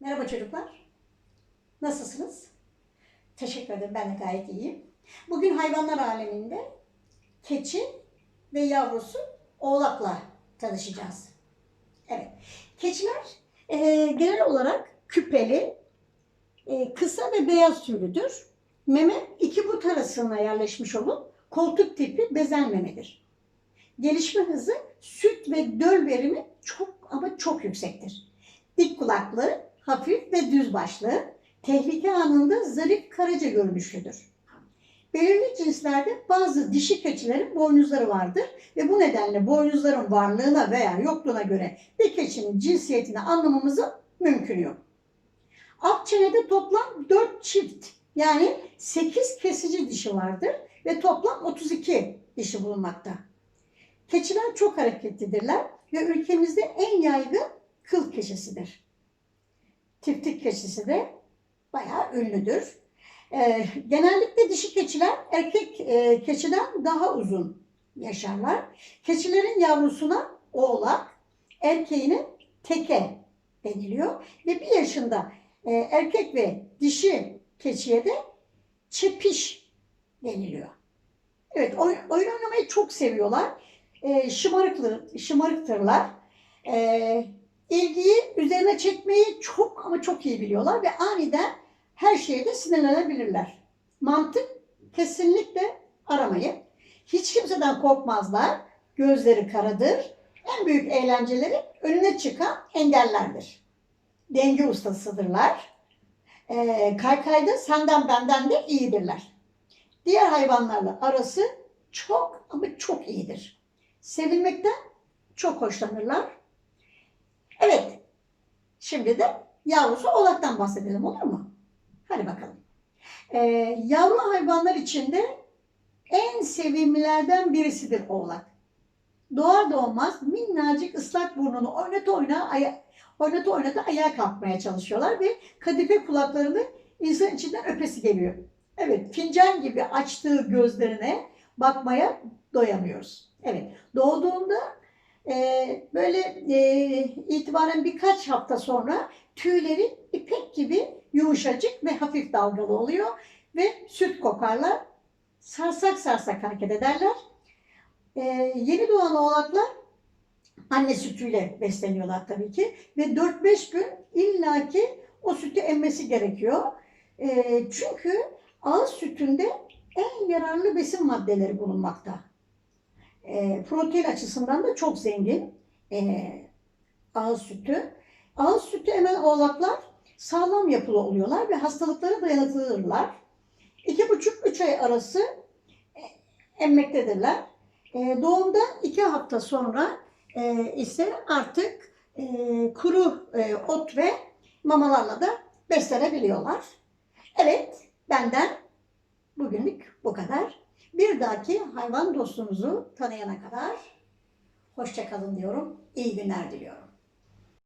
Merhaba çocuklar. Nasılsınız? Teşekkür ederim. Ben de gayet iyiyim. Bugün hayvanlar aleminde keçi ve yavrusu oğlakla tanışacağız. Evet. Keçiler e, genel olarak küpeli, e, kısa ve beyaz tüylüdür. Meme iki but arasına yerleşmiş olup koltuk tipi bezen memedir. Gelişme hızı süt ve döl verimi çok ama çok yüksektir. Dik kulaklı, hafif ve düz başlı, tehlike anında zarif karaca görünüşlüdür. Belirli cinslerde bazı dişi keçilerin boynuzları vardır ve bu nedenle boynuzların varlığına veya yokluğuna göre bir keçinin cinsiyetini anlamamızın mümkün yok. Alt çenede toplam 4 çift yani 8 kesici dişi vardır ve toplam 32 dişi bulunmakta. Keçiler çok hareketlidirler ve ülkemizde en yaygın kıl keçisidir. Tiftik keçisi de bayağı ünlüdür. Ee, genellikle dişi keçiler erkek e, keçiden daha uzun yaşarlar. Keçilerin yavrusuna oğlak, erkeğine teke deniliyor. Ve bir yaşında e, erkek ve dişi keçiye de çepiş deniliyor. Evet, oyun, oyun oynamayı çok seviyorlar. E, şımarıklı, şımarıktırlar. E, ilgiyi üzerine çekmeyi çok ama çok iyi biliyorlar ve aniden her şeye de sinirlenebilirler. Mantık kesinlikle aramayın. Hiç kimseden korkmazlar. Gözleri karadır. En büyük eğlenceleri önüne çıkan engellerdir. Denge ustasıdırlar. E, kaykayda senden benden de iyidirler. Diğer hayvanlarla arası çok ama çok iyidir. Sevilmekten çok hoşlanırlar. Evet, şimdi de yavrusu oğlaktan bahsedelim olur mu? Hadi bakalım. Ee, yavru hayvanlar içinde en sevimlilerden birisidir oğlak. Doğar doğmaz minnacık ıslak burnunu oynata oynata, aya, oynata oynata ayağa kalkmaya çalışıyorlar ve kadife kulaklarını insan içinden öpesi geliyor. Evet, fincan gibi açtığı gözlerine bakmaya doyamıyoruz. Evet, doğduğunda e, böyle e, itibaren birkaç hafta sonra tüyleri ipek gibi yumuşacık ve hafif dalgalı oluyor ve süt kokarlar. Sarsak sarsak hareket ederler. E, yeni doğan oğlaklar anne sütüyle besleniyorlar tabii ki ve 4-5 gün illaki o sütü emmesi gerekiyor. E, çünkü ağız sütünde en yararlı besin maddeleri bulunmakta. E, protein açısından da çok zengin e, ağız sütü. Ağız sütü emen oğlaklar sağlam yapılı oluyorlar ve hastalıklara buçuk üç ay arası e, emmektedirler. E, doğumdan iki hafta sonra e, ise artık e, kuru e, ot ve mamalarla da beslenebiliyorlar. Evet, benden bugünlük bu kadar. Bir dahaki hayvan dostunuzu tanıyana kadar hoşça kalın diyorum. İyi günler diliyorum.